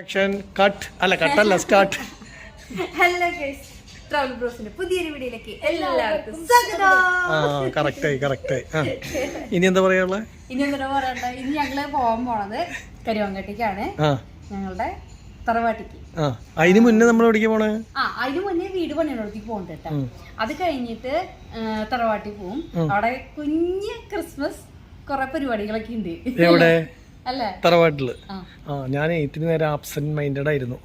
Action cut അല്ല കട്ടല്ല start hello guys travel ബ്രോസിന്റെ പുതിയൊരു വീഡിയോയിലേക്ക് എല്ലാവർക്കും സ്വാഗതം. ആ കറക്റ്റായി കറക്റ്റായി ഇനി എന്താ പറയാനുള്ള ഇനി എന്താ പറയണ്ട ഇനി ഞങ്ങൾ പോകാൻ പോണത് കരുവങ്കട്ടിക്കാണ് ഞങ്ങളുടെ തറവാട്ടിക്ക്. ആ അതിന് മുന്നേ നമ്മൾ എവിടേക്ക് പോണേ? ആ അതിന് മുന്നേ വീട് പണിയുള്ളടത്തേക്ക് പോകണ്ട കേട്ടോ അത് കഴിഞ്ഞിട്ട് തറവാട്ടിൽ പോവും. അവിടെ കുഞ്ഞ് ക്രിസ്മസ് കുറെ പരിപാടികളൊക്കെ ഉണ്ട്. എവിടെ? തറവാട്ടിൽ. ആ. ഞാൻ ഇത്തിരി നേരം ആബ്സെന്റ് മൈൻഡഡ് ആയിരുന്നു.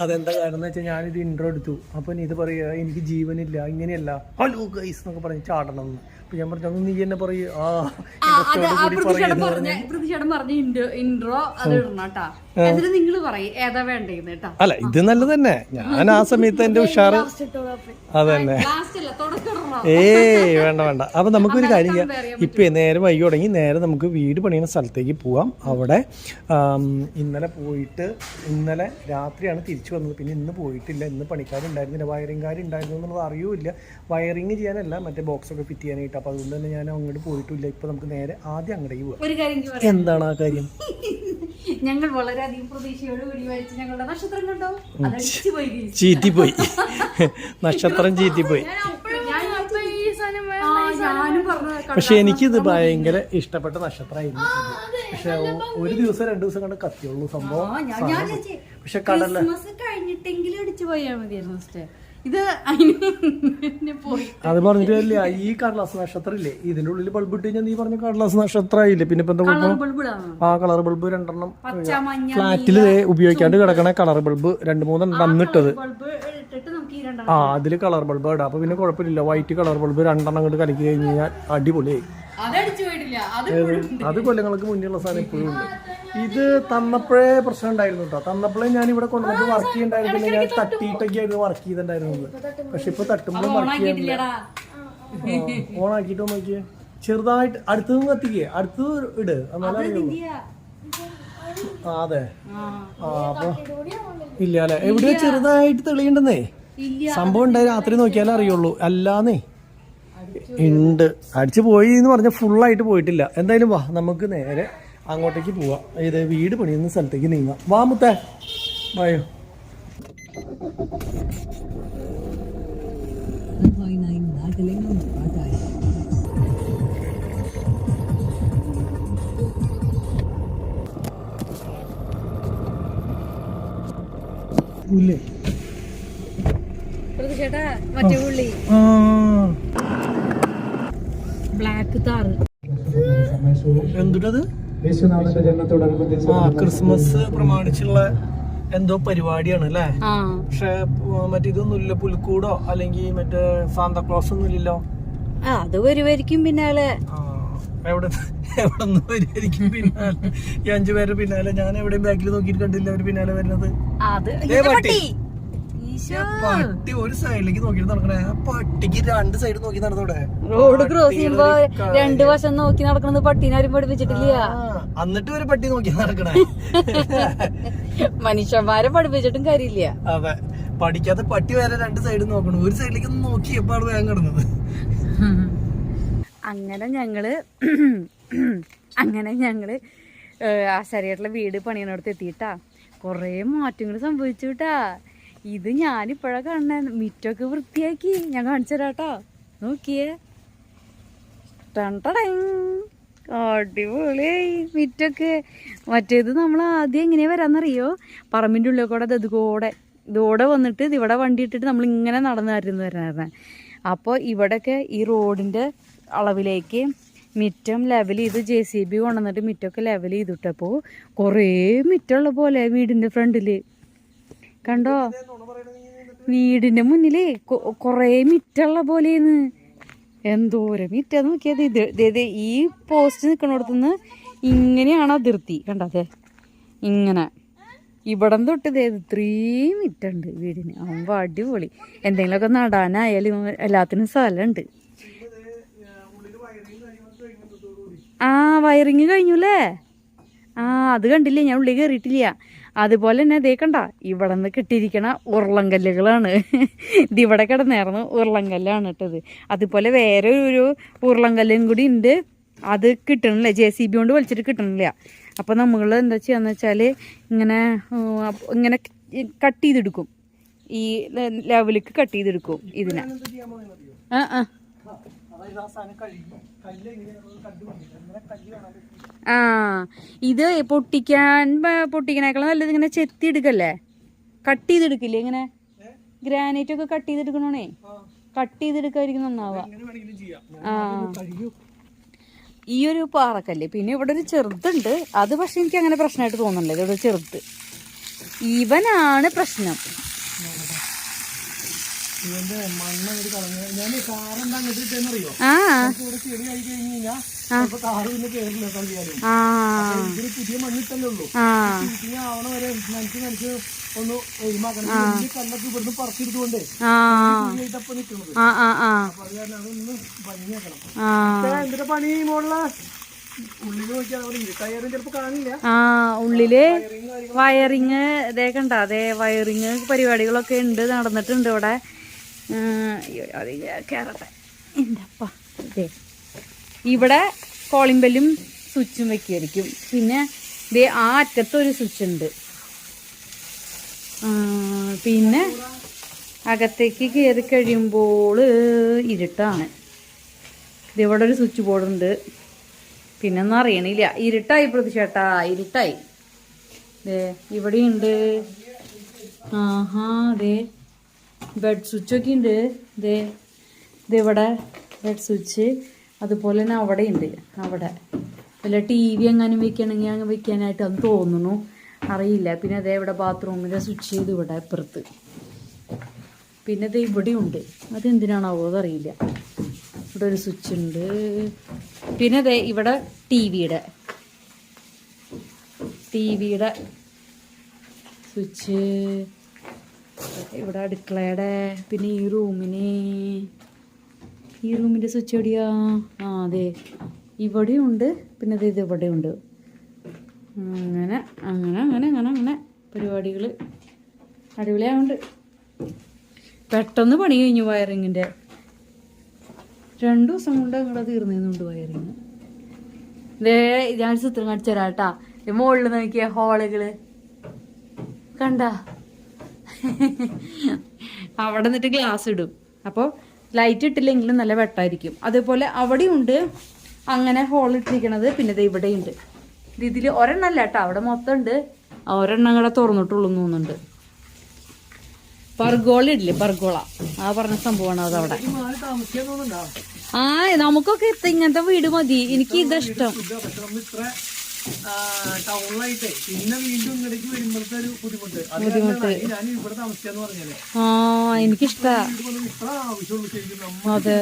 അതെന്താ കാരണം എന്ന് വെച്ചാൽ ഞാനിത് ഇൻട്രോ എടുത്തു. അപ്പൊ ഇത് പറയുക എനിക്ക് ജീവനില്ല ഇങ്ങനെയല്ല. ഹലോ ഗൈസ് എന്നൊക്കെ പറഞ്ഞ് ചാടണം എന്ന്. ഞാൻ പറഞ്ഞു അന്ന് നീ എന്നെ പറയൂ. ആ പ്രതിഷേധം പറഞ്ഞ ഇൻട്രോ അത് ഇടണട്ടാ എന്നിട്ട് നിങ്ങൾ പറയും ഏതാ വേണ്ടേന്ന് കേട്ടാ. അല്ല ഇത് നല്ലത് തന്നെ. ഞാൻ ആ സമയത്ത് എന്റെ ഉഷാറ് അതന്നെ. ഏയ് വേണ്ട വേണ്ട. അപ്പൊ നമുക്കൊരു കാര്യം ചെയ്യാം. ഇപ്പൊ നേരെ വൈകി തുടങ്ങി. നേരെ നമുക്ക് വീട് പണിയുന്ന സ്ഥലത്തേക്ക് പോവാം. അവിടെ ഇന്നലെ പോയിട്ട് ഇന്നലെ രാത്രിയാണ് തിരിച്ചു വന്നത്. പിന്നെ ഇന്ന് പോയിട്ടില്ല. ഇന്ന് പണിക്കാരുണ്ടായിരുന്നില്ല. വയറിംഗ് കാര്യം ഉണ്ടായിരുന്നു എന്നുള്ളത് അറിയൂല്ല. വയറിങ് ചെയ്യാനല്ല മറ്റേ ബോക്സൊക്കെ ഫിറ്റ് ചെയ്യാനായിട്ട് അപ്പൊ അതുകൊണ്ട് തന്നെ ഞാൻ അങ്ങോട്ട് പോയിട്ടില്ല. ഇപ്പൊ നമുക്ക് നേരെ ആദ്യം അങ്ങോട്ടേക്ക് പോവാം. ഒരു കാര്യം എനിക്ക് എന്താണ് ആ കാര്യം? ഞങ്ങൾ വളരെയധികം പ്രതീക്ഷയോട് കൂടി വായിച്ച് ഞങ്ങളുടെ നക്ഷത്രം കണ്ടോ. ചീറ്റിപ്പോയി. നക്ഷത്രം ചീറ്റിപ്പോയി. പക്ഷെ എനിക്കിത് ഭയങ്കര ഇഷ്ടപ്പെട്ട നക്ഷത്രമായിരുന്നു പക്ഷെ ഒരു ദിവസം രണ്ടു ദിവസം കണ്ട് കത്തിയുള്ളൂ സംഭവം. പക്ഷെ കടല കഴിഞ്ഞിട്ടെങ്കിലും അടിച്ചു പോയാൽ മതിയായിരുന്നു ഇത് അത് പറഞ്ഞിട്ടില്ല ഈ കടലാസ് നക്ഷത്രം ഇല്ലേ ഇതിന്റെ ഉള്ളിൽ ബൾബ് ഇട്ട് കഴിഞ്ഞാൽ നീ പറഞ്ഞ കടലാസ് നക്ഷത്രമായില്ലേ? പിന്നെ ഇപ്പൊ എന്താ ആ കളർ ബൾബ് രണ്ടെണ്ണം. ഫ്ലാറ്റിൽ ഉപയോഗിക്കാണ്ട് കിടക്കണ കളർ ബൾബ് രണ്ട് മൂന്നെണ്ണം വന്നിട്ടത്. ആ അതിൽ കളർ ബൾബ് ഇടാം. അപ്പൊ പിന്നെ കുഴപ്പമില്ല. വൈറ്റ് കളർ ബൾബ് രണ്ടെണ്ണം കൊണ്ട് കലക്കി കഴിഞ്ഞ് കഴിഞ്ഞാൽ അടിപൊളിയായി. അത് കൊല്ലങ്ങൾക്ക് മുന്നുള്ള സാധനം ഇപ്പോഴും ഉണ്ട്. ഇത് തന്നപ്പോഴേ പ്രശ്നം ഉണ്ടായിരുന്നു കേട്ടോ തന്നപ്പോഴേ ഞാൻ ഇവിടെ കൊണ്ടുവന്ന് വർക്ക് ചെയ്യണ്ടായിരുന്നില്ല ഞാൻ തട്ടിയിട്ടൊക്കെ ആയിരുന്നു വർക്ക് ചെയ്തിട്ടുണ്ടായിരുന്നത്. പക്ഷെ ഇപ്പൊ തട്ടുമ്പോൾ വർക്ക് ചെയ്യാൻ ആക്കിയിട്ട് നോക്കിയേ. ചെറുതായിട്ട് അടുത്ത് നിന്ന് കത്തിക്കേ. അടുത്ത് ഇട്. എന്നാലേ അറിയുള്ളൂ. ആ അതെ. ആ. അപ്പൊ ഇല്ല അല്ലെ എവിടെയോ ചെറുതായിട്ട് തെളിയണ്ടെന്നേ സംഭവം ഉണ്ടായി രാത്രി നോക്കിയാലേ അറിയുള്ളൂ. അല്ലാന്നേ. ഉണ്ട് അടിച്ചു പോയി എന്ന് പറഞ്ഞ ഫുള്ളായിട്ട് പോയിട്ടില്ല. എന്തായാലും വാ നമുക്ക് നേരെ അങ്ങോട്ടേക്ക് പോവാം. ഇത് വീട് പണിയുന്ന സ്ഥലത്തേക്ക് നീങ്ങാം. വാ മുത്തേ. വായോ ഇല്ലേ പ്രതിഷേട്ടാ മറ്റേ പുള്ളി. ആ. ബ്ലാക്ക് താറ് എന്തുട്ടത്? യേശുനാഥന്റെ ആ ക്രിസ്മസ് പ്രമാണിച്ചുള്ള എന്തോ പരിപാടിയാണ് അല്ലേ? ആ. പക്ഷെ മറ്റേ ഇല്ല പുൽക്കൂടോ അല്ലെങ്കിൽ മറ്റേ സാന്താക്ലോസ് ഒന്നും ഇല്ലല്ലോ? ആ, അത് വരുവായിരിക്കും പിന്നാലെ. ആ, എവിടെ എവിടെ നിന്ന് വരുമായിരിക്കും പിന്നാലെ? ഈ അഞ്ചു പേരുടെ പിന്നാലെ. ഞാൻ എവിടെയും ബാക്കിൽ നോക്കിയിട്ട് കണ്ടില്ല അവർ പിന്നാലെ വരുന്നത്. പട്ടി. ഒരു സൈഡിലേക്ക് നോക്കി നടക്കണേ. ആ പട്ടിക്ക് രണ്ട് സൈഡ് നോക്കി നടന്നോടെ റോഡ് ക്രോസ് ചെയ്യുമ്പോ രണ്ട് വശം നോക്കി നടക്കണത് പട്ടീനെ ആരും പഠിപ്പിച്ചിട്ടില്ല. എന്നിട്ട് ഒരു പട്ടി നോക്കി നടക്കണേ. മനുഷ്യന്മാരെ പഠിപ്പിച്ചിട്ടും കാര്യമില്ല. അതെ. പഠിക്കാത്ത പട്ടി വരെ രണ്ട് സൈഡ് നോക്കണം. ഒരു സൈഡിലേക്ക് നോക്കിയപ്പോ വേഗം കിടന്നത്. അങ്ങനെ ഞങ്ങൾ അങ്ങനെ ഞങ്ങൾ ആശാരിയായിട്ടുള്ള വീട് പണിയണടുത്ത് എത്തിയിട്ടാ. കുറേ മാറ്റങ്ങൾ സംഭവിച്ചു കേട്ടാ ഇത് ഞാനിപ്പോഴാ കാണണേ മിറ്റൊക്കെ വൃത്തിയാക്കി. ഞാൻ കാണിച്ചു തരാട്ടോ നോക്കിയേ. അടിപൊളിയായി മിറ്റൊക്കെ. മറ്റേത് നമ്മൾ ആദ്യം എങ്ങനെയാ വരാന്നറിയോ? പറമ്പിന്റെ ഉള്ളിൽ കൂടെ ഇതുകൂടെ കൂടെ ഇതോടെ വന്നിട്ട് ഇത് ഇവിടെ വണ്ടി ഇട്ടിട്ട് നമ്മൾ ഇങ്ങനെ നടന്നായിരുന്നു വരണമായിരുന്നെ അപ്പോൾ ഇവിടെയൊക്കെ ഈ റോഡിന്റെ അളവിലേക്ക് മിറ്റം ലെവൽ ചെയ്ത് ജെ സി ബി കൊണ്ടുവന്നിട്ട് മിറ്റമൊക്കെ ലെവൽ ചെയ്തിട്ടപ്പോൾ കുറേ മിറ്റുള്ള പോലെ വീടിന്റെ ഫ്രണ്ടിൽ കണ്ടോ? വീടിന്റെ മുന്നിലേ കുറേ മിറ്റുള്ള പോലെയെന്ന് എന്തോരം മിറ്റ നോക്കിയത്. ഇത് ഈ പോസ്റ്റ് നിൽക്കണോടത്തുനിന്ന് ഇങ്ങനെയാണ് അതിർത്തി. കണ്ടതെ ഇങ്ങനെ. ഇവിടം തൊട്ട് ദേ ഇത്രയും മിറ്റുണ്ട് വീടിന്. അവൻ അടിപൊളി. എന്തെങ്കിലുമൊക്കെ നടാനായാലും എല്ലാത്തിനും സ്ഥലമുണ്ട് ആ വയറിങ് കഴിഞ്ഞു അല്ലേ ആ അത് കണ്ടില്ലേ? ഞാൻ ഉള്ളിൽ കയറിയിട്ടില്ല അതുപോലെ തന്നെ ദേ കണ്ട ഇവിടെ നിന്ന് കിട്ടിയിരിക്കണ ഉരുളങ്കല്ലുകളാണ് ഇത് ഇവിടെ കിടന്നായിരുന്നു ഉരുളങ്കല്ലാണ് ഇട്ടത്. അതുപോലെ വേറെ ഒരു ഉരുളങ്കല്ലും കൂടി ഉണ്ട്. അത് കിട്ടണില്ല. ജെ സി ബി കൊണ്ട് വലിച്ചിട്ട് കിട്ടണില്ല. അപ്പോൾ നമ്മൾ എന്താ ചെയ്യാന്ന് വെച്ചാൽ ഇങ്ങനെ ഇങ്ങനെ കട്ട് ചെയ്തെടുക്കും. ഈ ലെവലിക്ക് കട്ട് ചെയ്തെടുക്കും ഇതിനെ. ആ ആ. ആ ഇത് പൊട്ടിക്കാൻ പൊട്ടിക്കണേക്കാളും നല്ലത് ഇങ്ങനെ ചെത്തി എടുക്കല്ലേ? കട്ട് ചെയ്തെടുക്കില്ലേ ഇങ്ങനെ? ഗ്രാനൈറ്റ് ഒക്കെ കട്ട് ചെയ്തെടുക്കണോണേ? കട്ട് ചെയ്തെടുക്കായിരിക്കും നന്നാവുക. ആ. ഈ ഒരു പാറക്കല്ലേ പിന്നെ ഇവിടെ ഒരു ചെറുതുണ്ട്. അത് പക്ഷെ എനിക്ക് അങ്ങനെ പ്രശ്നമായിട്ട് തോന്നുന്നില്ല. ഇതൊരു ചെറുത്. ഇവനാണ് പ്രശ്നം. ഇവന്റെ മണ്ണ് അങ്ങോട്ട് കളഞ്ഞ. ഞാൻ അങ്ങോട്ട് ഇട്ടെന്നറിയോ ആ. ഇവിടെ ചെടി ആയി കഴിഞ്ഞ് കഴിഞ്ഞാൽ ചിലപ്പോ കാറ് പിന്നെ കയറില്ല കളിയാലും ആ. ഇതിന് പുതിയ മണ്ണിട്ടല്ലേ ഉള്ളൂ. ആ. ചീറ്റിങ് ആവണ വരെ നനച്ച് നനച്ച് ഒന്ന് എഴുമാക്കണം വലിയ കല്ലൊക്കെ ഇവിടുന്ന് പറിച്ചെടുത്തുകൊണ്ടേ ആ. ഇട്ടപ്പൊ നിൽക്കുന്നത് ആ ആ ആ. അപ്പൊ അത് കാരണം അതൊന്ന് ഭംഗിയാക്കണം. ആ. എന്തിന്റെ പണി മോളിൽ ഉള്ളിൽ വയറിങ് ഇതേ കണ്ട? അതെ വയറിങ് പരിപാടികളൊക്കെ ഉണ്ട് നടന്നിട്ടുണ്ട് ഇവിടെ. അത് ഇതേ ഇവിടെ കോളിംഗ് ബെല്ലും സ്വിച്ചും വെക്കുമായിരിക്കും പിന്നെ ദേ ആ അറ്റത്തൊരു സ്വിച്ച് ഉണ്ട് പിന്നെ അകത്തേക്ക് കയറി കഴിയുമ്പോൾ ഇരുട്ടാണ്. ഇതിവിടെ ഒരു സ്വിച്ച് ബോർഡ് ഉണ്ട് പിന്നെ ഒന്നും അറിയണില്ല. ഇരുട്ടായി പ്രതിഷേട്ടാ ഇരുട്ടായി. ഇവിടെയുണ്ട്. ആഹാ ദേ. ബെഡ് സ്വിച്ചൊക്കെ ഉണ്ട് ദേ ഇതിവിടെ ബെഡ് സ്വിച്ച് അതുപോലെ തന്നെ അവിടെ ഉണ്ട് അവിടെ. വല്ല ടി വി എങ്ങാനും വെക്കണമെങ്കിൽ അങ്ങ് വെക്കാനായിട്ട് അത് തോന്നുന്നു. അറിയില്ല. പിന്നെ അതേ ഇവിടെ ബാത്റൂമിന്റെ സ്വിച്ച് ചെയ്ത് ഇവിടെ അപ്പുറത്ത്. പിന്നെ ഇത് ഇവിടെ ഉണ്ട്. അതെന്തിനാണാവോ അതറിയില്ല. ഇവിടെ ഒരു സ്വിച്ച് ഉണ്ട് പിന്നെ അതെ ഇവിടെ ടി. വിയുടെ ടി വിയുടെ സ്വിച്ച് ഇവിടെ അടുക്കളയുടെ പിന്നെ ഈ റൂമിന് ഈ റൂമിന്റെ സ്വിച്ച് എവിടെയാ? ആ അതെ. ഇവിടെയും ഉണ്ട്. പിന്നെ ദേ ഇത് ഇവിടെ ഉണ്ട്. അങ്ങനെ അങ്ങനെ അങ്ങനെ അങ്ങനെ അങ്ങനെ പരിപാടികൾ അടിപൊളിയാവുണ്ട് പെട്ടെന്ന് പണി കഴിഞ്ഞു വയറിങ്ങിന്റെ. രണ്ടു ദിവസം കൊണ്ട് അങ്ങോട്ട് തീർന്നുണ്ട് വയറിങ്. ദേ ഞാൻ ചിത്രം കാണിച്ചു തരാം കേട്ടാ. മുകളിൽ നോക്കിയ ഹോളുകൾ. കണ്ട? അവിടെ നിന്നിട്ട് ഗ്ലാസ് ഇടും. അപ്പോൾ ലൈറ്റ് ഇട്ടില്ലെങ്കിലും നല്ല വെട്ടായിരിക്കും. അതേപോലെ അവിടെയുണ്ട് അങ്ങനെ ഹോൾ ഇട്ടിരിക്കണത് പിന്നെ ദേ ഇവിടെയുണ്ട്. ഇതിൽ ഒരെണ്ണല്ല കേട്ടോ. അവിടെ മൊത്തം ഉണ്ട്. ഒരെണ്ണം കൂടെ തുറന്നിട്ടുള്ളൂ എന്ന് പർഗോള ഇടില്ലേ പർഗോള ആ പറഞ്ഞ സംഭവമാണ് അത് അവിടെ. ആ നമുക്കൊക്കെ ഇങ്ങനത്തെ വീട് മതി. എനിക്ക് ഇതാ ഇഷ്ടം. ടൗണിലായിട്ടേ പിന്നെ വീണ്ടും ഇങ്ങടേക്ക് വരുമ്പോഴത്തെ ഒരു ബുദ്ധിമുട്ട്. അത് കാരണമാണ് ഞാൻ ഇവിടെ താമസിക്കാന്ന് പറഞ്ഞല്ലേ ആ എനിക്കിഷ്ടാ. ഇത്ര ആവശ്യമുള്ളൂ ശരിക്കും. അതെ.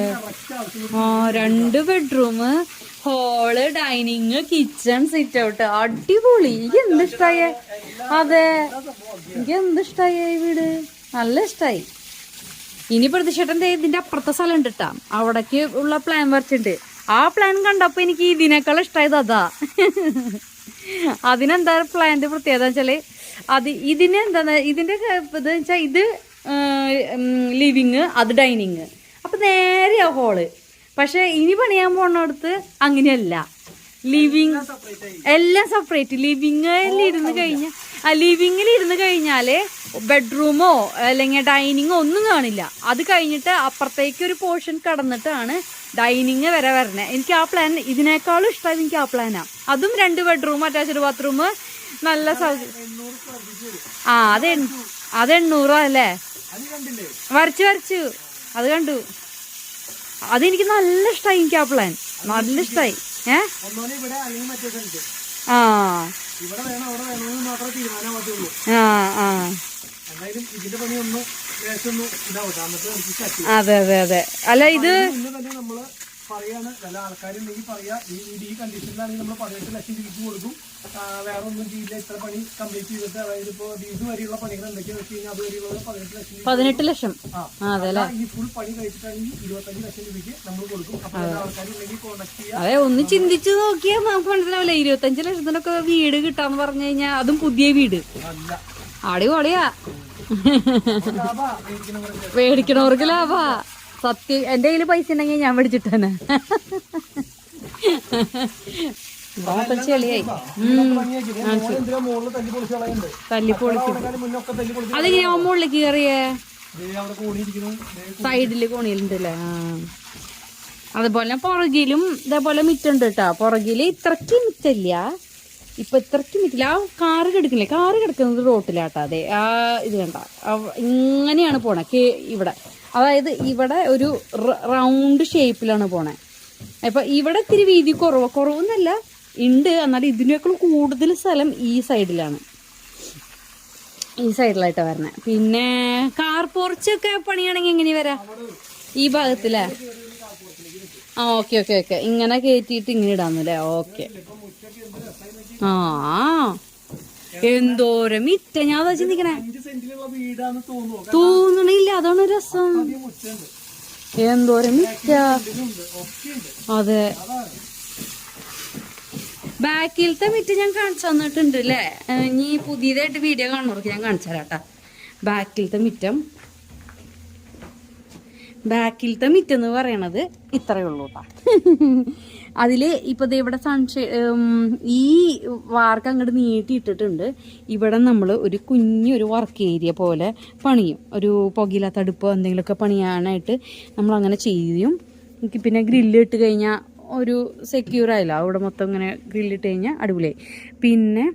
ആ രണ്ട് bedroom hall dining kitchen sit out അടിപൊളി. എനിക്ക് എന്ത് ഇഷ്ടായേ? അതെ. എനിക്ക് എന്ത് ഇഷ്ടായേ ഈ വീട്? നല്ല ഇഷ്ടായി. ഇനി പ്രതിഷേധന്റെ ഇതിന്റെ അപ്പുറത്തെ സ്ഥലം ഉണ്ട് കേട്ടാ അവിടേക്ക് ഉള്ള പ്ലാൻ വരച്ചിട്ടുണ്ട്. ആ പ്ലാൻ കണ്ടപ്പോൾ എനിക്ക് ഇതിനേക്കാൾ ഇഷ്ടമായത് അതാ. അതിനെന്താ പ്ലാന്റെ പ്രത്യേകത വെച്ചാൽ അത് ഇതിന് എന്താ ഇതിന്റെ ഇത് വെച്ചാൽ ഇത് ലിവിങ് അത് ഡൈനിങ് അപ്പൊ നേരെയാ ഹോൾ പക്ഷേ ഇനി പണിയാൻ പോണടുത്ത് അങ്ങനെയല്ല. ലിവിങ് എല്ലാം സെപ്പറേറ്റ് ലിവിങ്ങിൽ ഇരുന്ന് കഴിഞ്ഞാൽ ആ ലിവിങ്ങിൽ ഇരുന്ന് കഴിഞ്ഞാൽ ബെഡ്റൂമോ അല്ലെങ്കിൽ ഡൈനിങ്ങോ ഒന്നും കാണില്ല. അത് കഴിഞ്ഞിട്ട് അപ്പുറത്തേക്ക് ഒരു പോർഷൻ കടന്നിട്ടാണ് ഡൈനിങ് വരെ വരണേ. എനിക്ക് ആ പ്ലാൻ ഇതിനേക്കാളും ഇഷ്ടം എനിക്ക് ആ പ്ലാനാ അതും രണ്ട് ബെഡ്റൂം അറ്റാച്ച്ഡ് ബാത്റൂം നല്ല സൗകര്യം ആ അത് അത് എണ്ണൂറാ അല്ലേ? വരച്ചു വരച്ചു. അത് കണ്ടു. അതെനിക്ക് നല്ല ഇഷ്ടമായി എനിക്ക് ആ പ്ലാൻ നല്ല ഇഷ്ടമായി ഏ? ആ. അതെ അതെ അതെ. അല്ല ഇത് പറയാണ്. നല്ല ആൾക്കാരുണ്ടെങ്കിൽ പറയാ ഈ വീട് ഈ കണ്ടീഷനിലാണെങ്കിൽ നമ്മൾ പതിനെട്ട് ലക്ഷം രൂപയ്ക്ക് കൊടുക്കും. വേറെ ഒന്നും ചെയ്യില്ല. ഇത്ര പണി കംപ്ലീറ്റ് ചെയ്തിട്ട് അതായത് ഇപ്പൊ ഡീസ് വരെയുള്ള പണികൾ എന്തൊക്കെയാന്ന് വെച്ച് കഴിഞ്ഞാൽ അത് വരെയുള്ള പതിനെട്ട് ലക്ഷം പതിനെട്ട് ലക്ഷം? ഈ ഫുൾ പണി കഴിച്ചിട്ടാണെങ്കിൽ ഇരുപത്തഞ്ച് ലക്ഷം രൂപയ്ക്ക് നമ്മൾ കൊടുക്കും. അപ്പൊ ചില ആൾക്കാരുണ്ടെങ്കിൽ കോൺടാക്ട് ചെയ്യാം. അതെ ഒന്ന് ചിന്തിച്ചു നോക്കിയാൽ നമുക്ക് മനസ്സിലാവില്ല. ഇരുപത്തഞ്ച് ലക്ഷത്തിനൊക്കെ വീട് കിട്ടാന്ന് പറഞ്ഞു കഴിഞ്ഞാൽ അതും പുതിയ വീട്. അടിപൊളിയാ. പേടിക്കണവർക്ക്. മേടിക്കണവർക്ക് ലാഭാ. സത്യം എന്റെ കയ്യിൽ പൈസ ഉണ്ടെങ്കിൽ ഞാൻ മേടിച്ചിട്ടന്നെ തന്നെ. ചെളിയായി. മുകളിൽ തല്ലി പൊളിക്കും. അതെങ്ങനെയാ മുകളിലേക്ക് കയറിയേ. സൈഡിൽ കോണിയിലുണ്ടല്ലേ? ആ. അതുപോലെ പുറകിലും ഇതേപോലെ മിറ്റുണ്ട് കേട്ടോ. പുറകിൽ ഇത്രക്ക് മിറ്റല്ല. ഇപ്പൊ ഇത്രക്ക് മിറ്റില്ല. ആ കാറ് കിടക്കില്ലേ? കാറ് കിടക്കുന്നത് റോട്ടിലാട്ടോ. അതെ. ആ ഇത് കണ്ട? ഇങ്ങനെയാണ് പോണേ. ഇവിടെ. അതായത് ഇവിടെ ഒരു റൗണ്ട് ഷേപ്പിലാണ് പോണേ. അപ്പൊ ഇവിടെ ഇത്തിരി വീതി കുറവ്. കുറവെന്നല്ല ഉണ്ട് എന്നാലും ഇതിനേക്കാൾ കൂടുതൽ സ്ഥലം ഈ സൈഡിലാണ്. ഈ സൈഡിലായിട്ട് വരണേ. പിന്നെ കാർ പോർച്ചൊക്കെ പണിയാണെങ്കിൽ എങ്ങനെ വരാ? ഈ ഭാഗത്തില്ലേ ആ ഓക്കെ ഓക്കെ ഓക്കെ ഇങ്ങനെ കയറ്റിയിട്ട് ഇങ്ങനെ ഇടാന്നല്ലേ ഓക്കെ ആ എന്തോരം ഇറ്റ ഞാൻ അതാ ചിന്തിക്കണേ. വീടാന്ന് തോന്നുന്നു തോന്നണില്ല അതാണ് രസം. എന്തോരം അതെ. ബാക്കിലത്തെ മിറ്റ് ഞാൻ കാണിച്ചു തന്നിട്ടുണ്ട് അല്ലേ ഇനി പുതിയതായിട്ട് വീഡിയോ കാണുന്നവർക്ക് ഞാൻ കാണിച്ചു തരാം കേട്ടാ ബാക്കിലത്തെ മിറ്റം. ബാക്കിലത്തെ മിറ്റം എന്ന് പറയണത് ഇത്രയേ ഉള്ളൂ കേട്ടോ അതിൽ ഇപ്പോൾ ഇവിടെ സൺഷെ ഈ വാർക്ക് അങ്ങോട്ട് നീട്ടിയിട്ടിട്ടുണ്ട് ഇവിടെ നമ്മൾ ഒരു കുഞ്ഞൊരു വർക്ക് ഏരിയ പോലെ പണിയും. ഒരു പുകയില്ലാത്ത അടുപ്പോ എന്തെങ്കിലുമൊക്കെ പണിയാനായിട്ട് നമ്മൾ അങ്ങനെ ചെയ്യും. എനിക്ക് പിന്നെ ഗ്രില്ല് ഇട്ട് കഴിഞ്ഞാൽ ഒരു സെക്യൂർ ആയില്ല. അവിടെ മൊത്തം ഇങ്ങനെ ഗ്രില്ലിട്ട് കഴിഞ്ഞാൽ അടിപൊളിയായി. പിന്നെ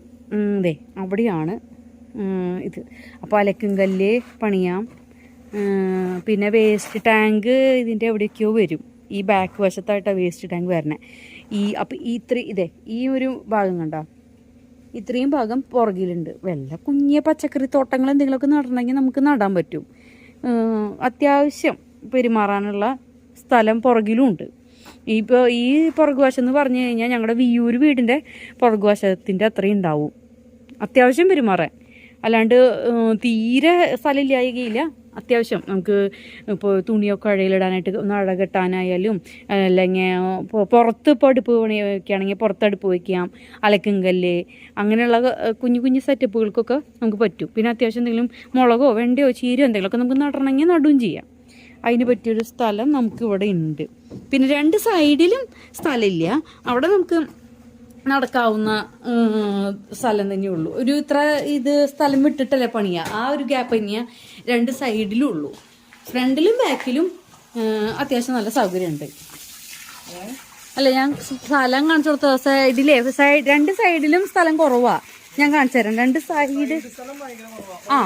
അതെ അവിടെയാണ് ഇത്. അപ്പോൾ അലക്കും കല്ല് പണിയാം. പിന്നെ വേസ്റ്റ് ടാങ്ക് ഇതിന്റെ എവിടെയൊക്കെയോ വരും. ഈ ബാക്ക് വശത്തായിട്ടാണ് വേസ്റ്റ് ടാങ്ക് വരണത് ഈ അപ്പം ഈ ഇത്ര ഇതേ ഈ ഒരു ഭാഗം കണ്ടോ? ഇത്രയും ഭാഗം പുറകിലുണ്ട്. വല്ല കുഞ്ഞിയ പച്ചക്കറി തോട്ടങ്ങൾ എന്തെങ്കിലുമൊക്കെ നടണമെങ്കിൽ നമുക്ക് നടാൻ പറ്റും. അത്യാവശ്യം പെരുമാറാനുള്ള സ്ഥലം പുറകിലും ഉണ്ട്. ഇപ്പോൾ ഈ പുറകുവശം എന്ന് പറഞ്ഞു കഴിഞ്ഞാൽ ഞങ്ങളുടെ വിയൂർ വീടിന്റെ പുറകുവശത്തിന്റെ അത്രയും ഉണ്ടാവും. അത്യാവശ്യം പെരുമാറാൻ. അല്ലാണ്ട് തീരെ സ്ഥലമില്ലായകയില്ല. അത്യാവശ്യം നമുക്ക് ഇപ്പോൾ തുണിയൊക്കെ അഴയിലിടാനായിട്ട് നട കെട്ടാനായാലും അല്ലെങ്കിൽ പുറത്ത് ഇപ്പോൾ അടുപ്പ് പണി വയ്ക്കുകയാണെങ്കിൽ പുറത്ത് അടുപ്പ് വയ്ക്കാം അലക്കും കല്ല് അങ്ങനെയുള്ള കുഞ്ഞു കുഞ്ഞു സെറ്റപ്പുകൾക്കൊക്കെ നമുക്ക് പറ്റും. പിന്നെ അത്യാവശ്യം എന്തെങ്കിലും മുളകോ വെണ്ടയോ ചീരയോ എന്തെങ്കിലുമൊക്കെ നമുക്ക് നടണമെങ്കിൽ നടുകയും ചെയ്യാം. അതിന് പറ്റിയൊരു സ്ഥലം നമുക്കിവിടെ ഉണ്ട് പിന്നെ രണ്ട് സൈഡിലും സ്ഥലമില്ല. അവിടെ നമുക്ക് നടക്കാവുന്ന സ്ഥലം തന്നെയുള്ളൂ ഒരു ഇത്ര ഇത് സ്ഥലം വിട്ടിട്ടല്ലേ പണിയാ. ആ ഒരു ഗ്യാപ്പ് തന്നെയാ രണ്ട് സൈഡിലും ഉള്ളൂ. ഫ്രണ്ടിലും ബാക്കിലും അത്യാവശ്യം നല്ല സൗകര്യമുണ്ട്. അല്ല ഞാൻ സ്ഥലം കാണിച്ചു കൊടുത്ത സൈഡിലേ സൈഡ് രണ്ട് സൈഡിലും സ്ഥലം കുറവാ. ഞാൻ കാണിച്ചു തരാം. രണ്ട് സൈഡ് ആ.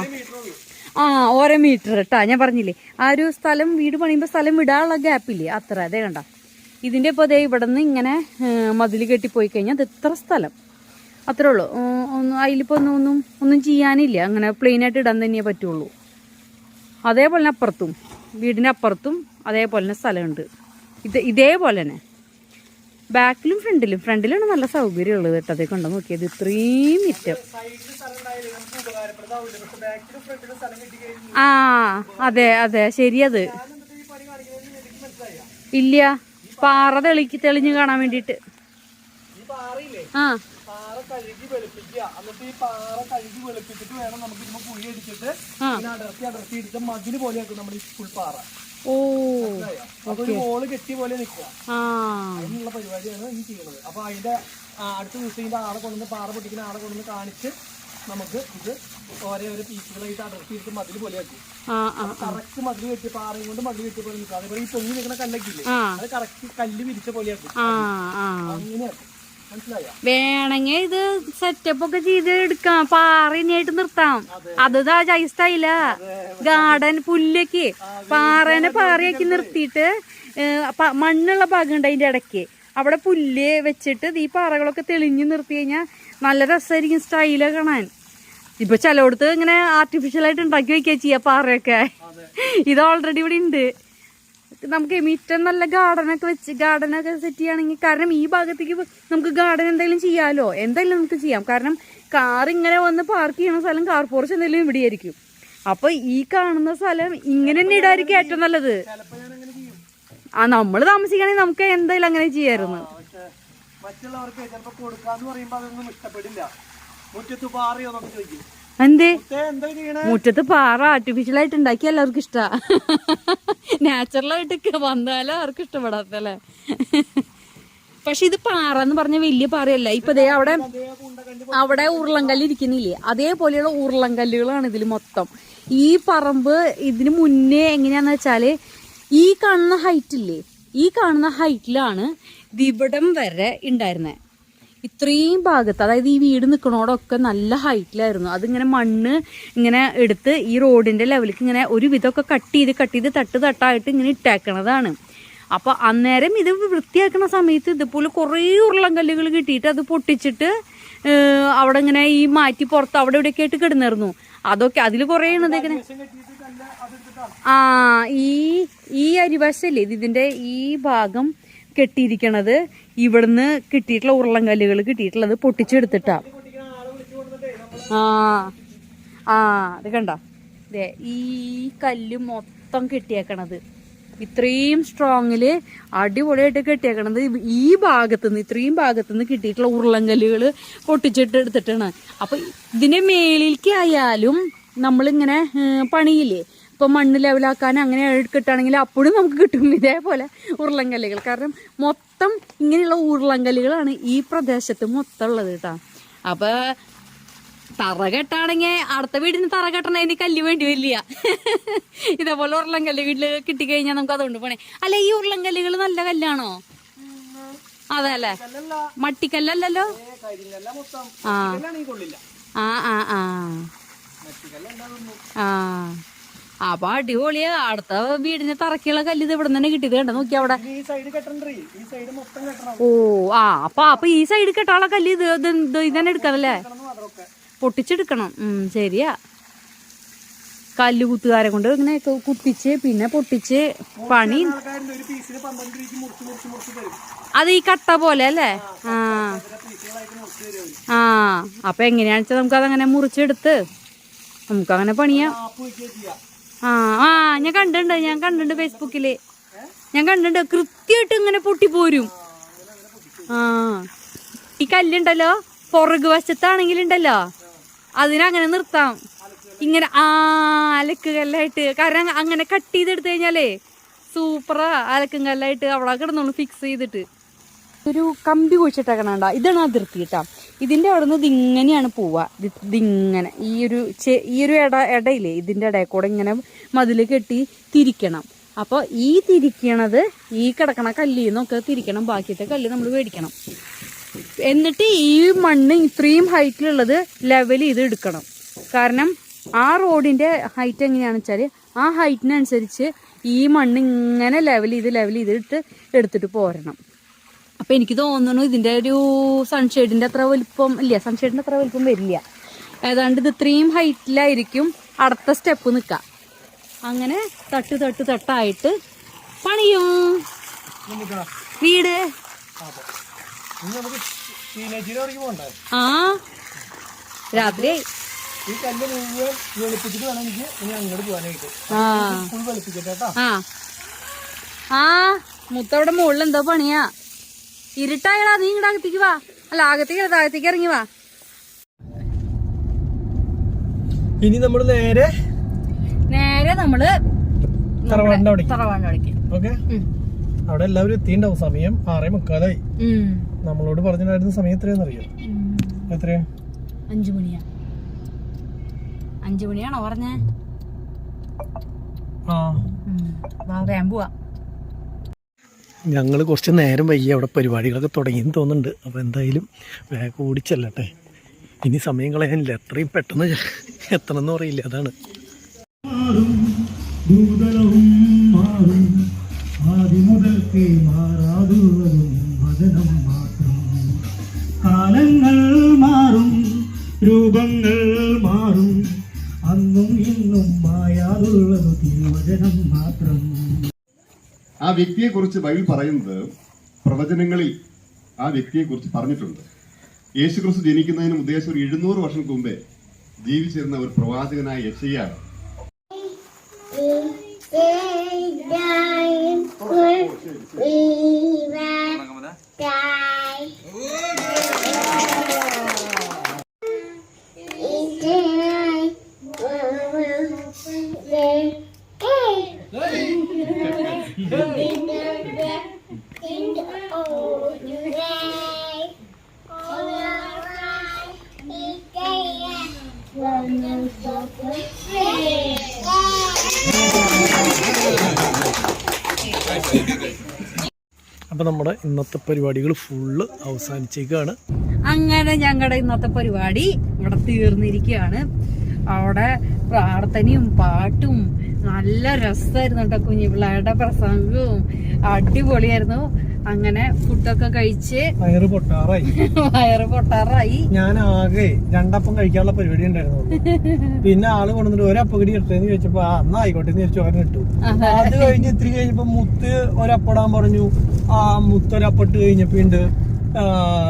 ആ ഓരോ മീറ്റർ കേട്ടാ ഞാൻ പറഞ്ഞില്ലേ ആ ഒരു സ്ഥലം വീട് പണിയുമ്പോൾ സ്ഥലം വിടാനുള്ള ഗ്യാപ്പില്ലേ അത്ര അതേ കണ്ട? ഇതിന്റെ ഇപ്പോൾ അതേ ഇവിടെ നിന്ന് ഇങ്ങനെ മതിൽ കെട്ടിപ്പോയി കഴിഞ്ഞാൽ അത് എത്ര സ്ഥലം. അത്രേ ഉള്ളൂ. ഒന്നും അതിലിപ്പോൾ ഒന്നും ഒന്നും ഒന്നും ചെയ്യാനില്ല. അങ്ങനെ പ്ലെയിനായിട്ട് ഇടാൻ തന്നെയേ പറ്റുള്ളൂ. അതേപോലെ തന്നെ അപ്പുറത്തും വീടിന്റെ അപ്പുറത്തും അതേപോലെ തന്നെ സ്ഥലമുണ്ട്. ഇത് ഇതേപോലെ തന്നെ. ബാക്കിലും ഫ്രണ്ടിലും ഫ്രണ്ടിലാണ് നല്ല സൗകര്യം ഉള്ളത് കേട്ടോ. അതേ ഉണ്ടോ? നോക്കിയത് ഇത്രയും മിറ്റം. ആ അതെ അതെ. ശരിയത് ഇല്ല. പാറ തെളിക്ക് തെളിഞ്ഞു കാണാൻ വേണ്ടിട്ട് ആ. പാറ കഴുകി വെളുപ്പിക്കുക. എന്നിട്ട് ഈ പാറ കഴുകി വെളുപ്പിച്ചിട്ട് വേണം നമുക്ക് ഇതിന് കുഴി അടിച്ചിട്ട് ആ. ഇങ്ങനെ അടർത്തി അടർത്തി എടുത്ത് മതിൽ പോലെയാക്കും നമ്മുടെ ഈ ഓ? അപ്പൊ ഒരു മോൾ കെട്ടി പോലെ നിൽക്കുക. അതിനുള്ള പരിപാടിയാണ് ഈ ചെയ്യുന്നത്. അപ്പൊ അതിന്റെ അടുത്ത ദിവസം ഇതിന്റെ ആളെ കൊണ്ടുവന്ന് പാറ പൊട്ടിക്കുന്ന ആളെ കൊണ്ടുവന്ന് കാണിച്ച് നമുക്ക് ഇത് ഓരോ ഓരോ പീസുകളായിട്ട് അടർത്തിയിട്ട് മതിൽ പോലെയാക്കും. കറക്റ്റ് മതിൽ കെട്ടി പാറയും കൊണ്ട് മതിൽ കെട്ടിയ പോലെ നിൽക്കുക അതേപോലെ ഈ പൊങ്ങി നിൽക്കുന്ന കല്ലൊക്കെ അത് കറക്റ്റ് കല്ല് വിരിച്ച പോലെയാക്കും. അങ്ങനെയാക്കും വേണമെങ്കിൽ ഇത് സെറ്റപ്പ് ഒക്കെ ചെയ്ത് എടുക്കാം. പാറയിനായിട്ട് നിർത്താം. അത്. ജൈസ്റ്റൈല ഗാർഡൻ പുല്ലൊക്കെ. പാറേനെ പാറയാക്കി നിർത്തിയിട്ട് മണ്ണുള്ള ഭാഗം ഉണ്ട് അതിന്റെ ഇടയ്ക്ക്. അവിടെ പുല്ല് വെച്ചിട്ട് ഈ പാറകളൊക്കെ തെളിഞ്ഞു നിർത്തി കഴിഞ്ഞാൽ നല്ല രസമായിരിക്കും സ്റ്റൈലൊക്കെ കാണാൻ. ഇപ്പൊ ചിലയിടത്ത് ഇങ്ങനെ ആർട്ടിഫിഷ്യൽ ആയിട്ട് ഉണ്ടാക്കി വെക്കുക ചെയ്യാ പാറയൊക്കെ. ഇത് ഓൾറെഡി ഇവിടെ ഉണ്ട്. നമുക്ക് മിറ്റം നല്ല ഗാർഡനൊക്കെ വെച്ച് ഗാർഡനൊക്കെ സെറ്റ് ചെയ്യുകയാണെങ്കിൽ കാരണം ഈ ഭാഗത്തേക്ക് നമുക്ക് ഗാർഡൻ എന്തെങ്കിലും ചെയ്യാമല്ലോ എന്തെങ്കിലും നമുക്ക് ചെയ്യാം. കാരണം കാർ ഇങ്ങനെ വന്ന് പാർക്ക് ചെയ്യുന്ന സ്ഥലം കാർ പോർച്ച് എന്തെങ്കിലും ഇവിടെ ആയിരിക്കും അപ്പൊ ഈ കാണുന്ന സ്ഥലം ഇങ്ങനെ തന്നെ ഇടായിരിക്കും ഏറ്റവും നല്ലത് ചിലപ്പോ ഞാൻ അങ്ങനെ ചെയ്യും ആ നമ്മൾ താമസിക്കണെങ്കിൽ നമുക്ക് എന്തായാലും അങ്ങനെ ചെയ്യായിരുന്നു. മറ്റുള്ളവർക്ക് ചിലപ്പോ കൊടുക്കാന്ന് പറയുമ്പോ അതൊന്നും ഇഷ്ടപ്പെടില്ല. മുറ്റത്ത് പാറയോ നമുക്ക് ചോദിക്കും. എന്തേ? മുറ്റത്ത് പാറ ആർട്ടിഫിഷ്യൽ ആയിട്ട് ഉണ്ടാക്കി എല്ലാവർക്കും ഇഷ്ടാ. നാച്ചുറൽ ആയിട്ടൊക്കെ വന്നാലും ആർക്കും ഇഷ്ടപ്പെടാത്തല്ലേ? പക്ഷെ ഇത് പാറ എന്ന് പറഞ്ഞ വലിയ പാറയല്ല. ഇപ്പൊ ദേ അവിടെ അവിടെ ഉരുളങ്കല്ല് ഇരിക്കുന്നില്ലേ? അതേപോലെയുള്ള ഉരുളങ്കല്ലുകളാണ് ഇതിൽ മൊത്തം. ഈ പറമ്പ് ഇതിന് മുന്നേ എങ്ങനെയാന്ന് വെച്ചാൽ ഈ കാണുന്ന ഹൈറ്റ് ഇല്ലേ? ഈ കാണുന്ന ഹൈറ്റിലാണ് ദിവിടം വരെ ഉണ്ടായിരുന്നത് ഇത്രയും ഭാഗത്ത് അതായത് ഈ വീട് നിൽക്കണോടൊക്കെ നല്ല ഹൈറ്റിലായിരുന്നു അതിങ്ങനെ മണ്ണ് ഇങ്ങനെ എടുത്ത് ഈ റോഡിന്റെ ലെവലിലേക്ക് ഇങ്ങനെ ഒരു വിധമൊക്കെ കട്ട് ചെയ്ത് കട്ട് ചെയ്ത് തട്ട് തട്ടായിട്ട് ഇങ്ങനെ ഇട്ടേക്കണതാണ്. അപ്പോൾ അന്നേരം ഇത് വൃത്തിയാക്കുന്ന സമയത്ത് ഇതുപോലെ കുറേ ഉരുളങ്കല്ലുകൾ കിട്ടിയിട്ട് അത് പൊട്ടിച്ചിട്ട് അവിടെ ഇങ്ങനെ ഈ മാറ്റി പുറത്ത് അവിടെ ഇവിടെയൊക്കെ ആയിട്ട് കിടന്നിരുന്നു. അതൊക്കെ അതിൽ കുറേ ഇങ്ങനെ ആ ഈ ഈ ഇതിന്റെ ഈ ഭാഗം കെട്ടിയിരിക്കണത്? ഇവിടുന്ന് കിട്ടിയിട്ടുള്ള ഉരുളങ്കല്ലുകൾ കിട്ടിയിട്ടുള്ളത് പൊട്ടിച്ചെടുത്തിട്ടാ. ആ ആ അത് കണ്ട? ഈ കല്ല് മൊത്തം കെട്ടിയേക്കണത്. ഇത്രയും സ്ട്രോങ്ങിൽ അടിപൊളിയായിട്ട് കെട്ടിയേക്കണത് ഈ ഭാഗത്തുനിന്ന് ഇത്രയും ഭാഗത്തുനിന്ന് കിട്ടിയിട്ടുള്ള ഉരുളങ്കല്ലുകൾ പൊട്ടിച്ചിട്ട് എടുത്തിട്ടാണ്. അപ്പൊ ഇതിന്റെ മേലിലേക്ക് ആയാലും നമ്മളിങ്ങനെ പണിയില്ലേ? ഇപ്പൊ മണ്ണ് ലെവലാക്കാൻ അങ്ങനെ കിട്ടുകയാണെങ്കിൽ അപ്പോഴും നമുക്ക് കിട്ടും ഇതേപോലെ ഉരുളങ്കല്ലുകൾ കാരണം മൊത്തം ഇങ്ങനെയുള്ള ഉരുളങ്കല്ലുകളാണ് ഈ പ്രദേശത്ത് മൊത്തം ഉള്ളത് കേട്ടോ. അപ്പൊ തറ കെട്ടാണെങ്കിൽ അടുത്ത വീടിന് തറ കെട്ടണതിന് കല്ല് വേണ്ടി വരില്ല. ഇതേപോലെ ഉരുളങ്കല്ല് വീട്ടിൽ കിട്ടിക്കഴിഞ്ഞാൽ നമുക്ക് അതുകൊണ്ട് പോണേ. അല്ല ഈ ഉരുളങ്കല്ലുകൾ നല്ല കല്ലാണോ? അതെ അല്ലേ? മട്ടിക്കല്ലല്ലോ ആ ആ ആ. ആ. അപ്പൊ അടിപൊളിയാ. അടുത്ത വീടിന് തറക്കുള്ള കല്ല് ഇത് ഇവിടെ തന്നെ കിട്ടിയത് കണ്ട? നോക്കി അവിടെ. ഓ ആ അപ്പൊ അപ്പൊ ഈ സൈഡ് കെട്ടാനുള്ള കല്ല് ഇത് ഇത് ഇത് ഇതന്നെ എടുക്കാനല്ലേ പൊട്ടിച്ചെടുക്കണം. ഉം ശരിയാ. കല്ല് കുത്തുകാരെ കൊണ്ട് ഇങ്ങനെ കുത്തിച്ച് പിന്നെ പൊട്ടിച്ച് പണി. അത് ഈ കട്ട പോലെ അല്ലേ? ആ ആ. അപ്പൊ എങ്ങനെയാണെന്ന് വെച്ചാൽ നമുക്ക് അതങ്ങനെ മുറിച്ചെടുത്ത് നമുക്കങ്ങനെ പണിയാം. ആ ആ ഞാൻ കണ്ടിട്ടുണ്ട് ഞാൻ കണ്ടിട്ടുണ്ട് ഫേസ്ബുക്കിൽ ഞാൻ കണ്ടിട്ടുണ്ട് കൃത്യമായിട്ട് ഇങ്ങനെ പൊട്ടിപ്പോരും ആ. ഈ കല്ലുണ്ടല്ലോ പുറകു വശത്താണെങ്കിലുണ്ടല്ലോ അതിനങ്ങനെ നിർത്താം. ഇങ്ങനെ ആ അലക്ക് കല്ലായിട്ട്. കാരണം അങ്ങനെ കട്ട് ചെയ്തെടുത്തു കഴിഞ്ഞാലേ സൂപ്പറാ അലക്കും കല്ലായിട്ട്. അവളെ കിടന്നോളൂ ഫിക്സ് ചെയ്തിട്ട്. ഒരു കമ്പി കുഴിച്ചിട്ടേക്കണണ്ട ഇതാണ് അതിർത്തി കേട്ടാ. ഇതിന്റെ അവിടെ നിന്ന് ഇതിങ്ങനെയാണ് പോവുക. ഇത് ഇതിങ്ങനെ. ഈ ഒരു ഈ ഒരു ഇട ഇടയില്ലേ ഇതിന്റെ ഇടയിൽ കൂടെ ഇങ്ങനെ മതിൽ കെട്ടി തിരിക്കണം. അപ്പോൾ ഈ തിരിക്കണത് ഈ കിടക്കണ കല്ലിൽ നിന്നൊക്കെ തിരിക്കണം. ബാക്കിയത്തെ കല്ല് നമ്മൾ മേടിക്കണം. എന്നിട്ട് ഈ മണ്ണ് ഇത്രയും ഹൈറ്റിലുള്ളത് ലെവൽ ചെയ്ത് എടുക്കണം. കാരണം ആ റോഡിന്റെ ഹൈറ്റ് എങ്ങനെയാണെന്ന് വെച്ചാൽ ആ ഹൈറ്റിനനുസരിച്ച് ഈ മണ്ണ് ഇങ്ങനെ ലെവൽ ചെയ്ത് ലെവൽ ചെയ്തിട്ട് എടുത്തിട്ട് പോരണം. അപ്പൊ എനിക്ക് തോന്നുന്നു ഇതിന്റെ ഒരു സൺഷെയ്ഡിന്റെ അത്ര വലിപ്പം ഇല്ല. സൺഷെയ്ഡിന്റെ അത്ര വലിപ്പം വരില്ല. ഏതാണ്ട് ഇത് ഇത്രയും ഹൈറ്റിലായിരിക്കും അടുത്ത സ്റ്റെപ്പ് നിൽക്കുക. അങ്ങനെ തട്ട് തട്ട് തട്ടായിട്ട് പണിയും. വീട്? ആ. രാത്രി ഈ കല്ല് എനിക്ക് ഇനി അങ്ങോട്ട് പോകാനായിട്ട് ഫുൾ ആ. ആ. മുത്തവിടെ മുകളിൽ എന്തോ പണിയാ. ഇരുട്ടായടാ നീ ഇങ്ങോട്ട് അകത്തേക്ക് വാ. അല്ല അകത്തേക്ക് താഴത്തേക്ക് ഇറങ്ങി വാ. ഇനി നമ്മൾ നേരെ നേരെ നമ്മൾ തറവാടിന്റെ അവിടെ ഓക്കെ? എല്ലാവരും എത്തിണ്ടാവും സമയം ആറേ മുക്കാലായി. നമ്മളോട് പറഞ്ഞിട്ടുണ്ടായിരുന്ന സമയം എത്രയാന്ന് അറിയാം എത്രയാ? അഞ്ചു മണിയാ. അഞ്ചു മണിയാണോ പറഞ്ഞേ? ആ. വാ വേഗം പോവാ. ഞങ്ങൾ കുറച്ച് നേരം വൈകി അവിടെ പരിപാടികളൊക്കെ തുടങ്ങിയെന്ന് തോന്നുന്നുണ്ട്. അപ്പോൾ എന്തായാലും വേഗം ഓടിച്ചല്ലട്ടെ ഇനി സമയം കളയാനില്ല. എത്രയും പെട്ടെന്ന് എത്തണം എന്ന് പറയില്ല. അതാണ്. ഭൂതലവും മാറും. ആദ്യം മാറാതുള്ളതും ആ വ്യക്തിയെ കുറിച്ച് ബൈബിൾ പറയുന്നത് പ്രവചനങ്ങളിൽ ആ വ്യക്തിയെക്കുറിച്ച് പറഞ്ഞിട്ടുണ്ട് യേശുക്രിസ്തു ജനിക്കുന്നതിന് ഉദ്ദേശം ഒരു എഴുന്നൂറ് വർഷം മുമ്പേ ജീവിച്ചിരുന്ന ഒരു പ്രവാചകനായ യശയാണ് Hey! അപ്പം നമ്മുടെ ഇന്നത്തെ പരിപാടികൾ ഫുള്ള് അവസാനിച്ചേക്കാണ്. അങ്ങനെ ഞങ്ങളുടെ ഇന്നത്തെ പരിപാടി ഇവിടെ തീർന്നിരിക്കുകയാണ് അവിടെ പ്രാർത്ഥനയും പാട്ടും നല്ല രസമായിരുന്നു കേട്ടോ കുഞ്ഞു പിള്ളേരുടെ പ്രസംഗവും. അടിപൊളിയായിരുന്നു. അങ്ങനെ ഫുഡൊക്കെ കഴിച്ച് വയറ് പൊട്ടാറായി. വയറ് പൊട്ടാറായി. ഞാൻ ആകെ രണ്ടപ്പം കഴിക്കാനുള്ള പരിപാടി ഉണ്ടായിരുന്നു. പിന്നെ ആൾ കൊണ്ടുവന്നിട്ട് ഒരപ്പകടി ഇട്ടേന്ന് ചോദിച്ചപ്പോ ആ എന്നാ ആയിക്കോട്ടെ എന്ന് ചോദിച്ചു ഓരോ ഇട്ടു. അത്. കഴിഞ്ഞ് ഇത്തിരി കഴിഞ്ഞപ്പോ മുത്ത് ഒരപ്പടാൻ പറഞ്ഞു. ആ മുത്ത് ഒരപ്പിട്ട് കഴിഞ്ഞപ്പോ ഉണ്ട്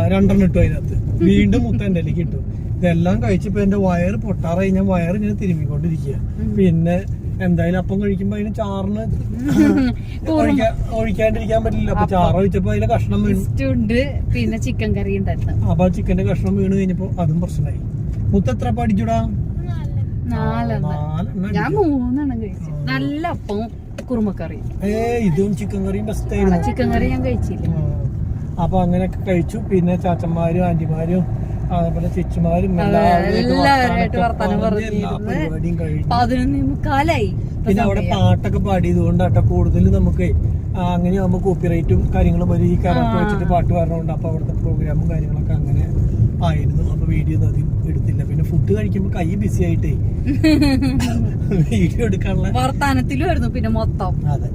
രണ്ടെണ്ണം ഇട്ടു അതിനകത്ത്. വീണ്ടും മുത്ത് എന്റെ ഇട്ടു. ഇതെല്ലാം കഴിച്ചപ്പോ എന്റെ വയറ് പൊട്ടാറായി. ഞാൻ വയറ് ഇങ്ങനെ തിരുമ്മിക്കൊണ്ടിരിക്കുക പിന്നെ എന്തായാലും അപ്പം കഴിക്കുമ്പോ അതിന് ചാറിന് ഒഴിക്കാ- ഒഴിക്കാണ്ടിരിക്കാൻ പറ്റില്ല. അപ്പൊ ചാറ് ഒഴിച്ചപ്പോ അതിലെ കഷ്ണം വീണുണ്ട് പിന്നെ ചിക്കൻ കറി ഉണ്ടായിരുന്നു. അപ്പൊ ചിക്കന്റെ കഷ്ണം വീണ് കഴിഞ്ഞപ്പോ അതും പ്രശ്നമായി. മുത്ത് എത്ര പഠിച്ചുടാ നാലെണ്ണം. ഞാൻ മൂന്നെണ്ണം കഴിച്ചു. നല്ല അപ്പം കുറുമക്കറിയും ഏ ഇതും ചിക്കൻ കറിയും ബെസ്റ്റ് ചിക്കൻ കറി ഞാൻ കഴിച്ചില്ല. അപ്പൊ അങ്ങനെയൊക്കെ കഴിച്ചു. പിന്നെ ചാച്ചന്മാരും ആന്റിമാരും അതേപോലെ ചേച്ചിമാരും എല്ലാവരുമായിട്ട് വർത്താനം പറഞ്ഞിരുന്ന്. പതിനൊന്നേ മുക്കാലായി പിന്നെ അവിടെ. പാട്ടൊക്കെ പാടിയതുകൊണ്ട് കേട്ടോ കൂടുതൽ നമുക്ക് അങ്ങനെ ആകുമ്പോൾ കോപ്പിറൈറ്റും കാര്യങ്ങളും വരും ഈ കാലത്ത് വെച്ചിട്ട് പാട്ട് പറഞ്ഞുകൊണ്ട് അപ്പൊ അവിടുത്തെ പ്രോഗ്രാമും കാര്യങ്ങളൊക്കെ അങ്ങനെ ആയിരുന്നു. അപ്പൊ വീഡിയോ ഒന്നും അധികം എടുത്തില്ല. പിന്നെ ഫുഡ് കഴിക്കുമ്പോ കൈ ബിസി ആയിട്ടേ. വീഡിയോ എടുക്കാനുള്ള വർത്താനത്തിലും ആയിരുന്നു പിന്നെ മൊത്തം. അതെ.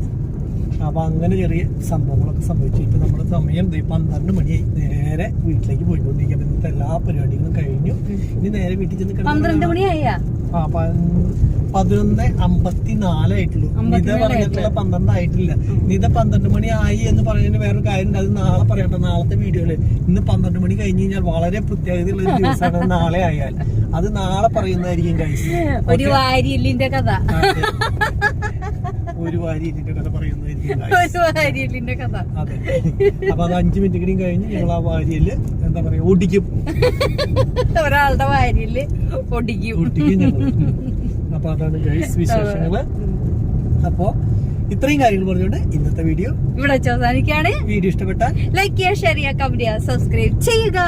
അപ്പൊ അങ്ങനെ ചെറിയ സംഭവങ്ങളൊക്കെ സംഭവിച്ചു. ഇപ്പൊ നമ്മുടെ സമയം പന്ത്രണ്ട് മണിയായി. നേരെ വീട്ടിലേക്ക് പോയിക്കൊണ്ടിരിക്കുക ഇന്നത്തെ എല്ലാ പരിപാടികളും കഴിഞ്ഞു. ഇനി നേരെ വീട്ടിൽ ചെന്ന് പന്ത്രണ്ട് മണിയായ? ആ പതിനൊന്ന് അമ്പത്തിനാലായിട്ടുള്ളൂ നിത പറഞ്ഞിട്ടുള്ള പന്ത്രണ്ട് ആയിട്ടില്ല. നിത പന്ത്രണ്ട് മണി ആയി എന്ന് പറയുന്നതിന് വേറൊരു കാര്യം ഉണ്ട് അത് നാളെ പറയട്ടെ. നാളത്തെ വീഡിയോയിൽ. ഇന്ന് പന്ത്രണ്ട് മണി കഴിഞ്ഞ് കഴിഞ്ഞാൽ വളരെ പ്രത്യേകതയുള്ള ഒരു ദിവസമാണ്. നാളെ ആയാൽ. അത് നാളെ പറയുന്നതായിരിക്കും കഴിച്ച് ഒരു വാരിയല്ലിന്റെ കഥ. ഒരു വാരിയലിന്റെ കഥ പറയുന്നതായിരിക്കും. ഒരു വാരിയല്ലിന്റെ കഥ. അതെ. അപ്പൊ അത് അഞ്ചു മിനിറ്റ് കൂടി കഴിഞ്ഞ് ഞങ്ങൾ ആ വാരിയൽ എന്താ പറയാ ഓടിക്കും ഒരാളുടെ വാരിയൽ പൊടിക്കും ഓടിക്കും ഞങ്ങൾ അപ്പൊ അതാണ് ഗൈസ് വിശേഷങ്ങൾ. അപ്പോ ഇത്രയും കാര്യങ്ങൾ പറഞ്ഞുകൊണ്ട് ഇന്നത്തെ വീഡിയോ ഇവിടെ അവസാനിക്കാണ് വീഡിയോ ഇഷ്ടപ്പെട്ടാൽ ലൈക്ക് ചെയ്യുക ഷെയർ ചെയ്യുക കമന്റ് ചെയ്യുക സബ്സ്ക്രൈബ് ചെയ്യുക.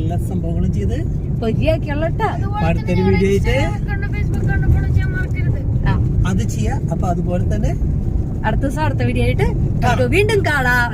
എല്ലാ സംഭവങ്ങളും ചെയ്ത് പൊരിയാക്കിയുള്ള അടുത്തൊരു വീഡിയോ ആയിട്ട് അത് ചെയ്യാം. അപ്പൊ അതുപോലെ തന്നെ അടുത്ത ദിവസം അടുത്ത വീഡിയോ ആയിട്ട് വീണ്ടും കാണാം.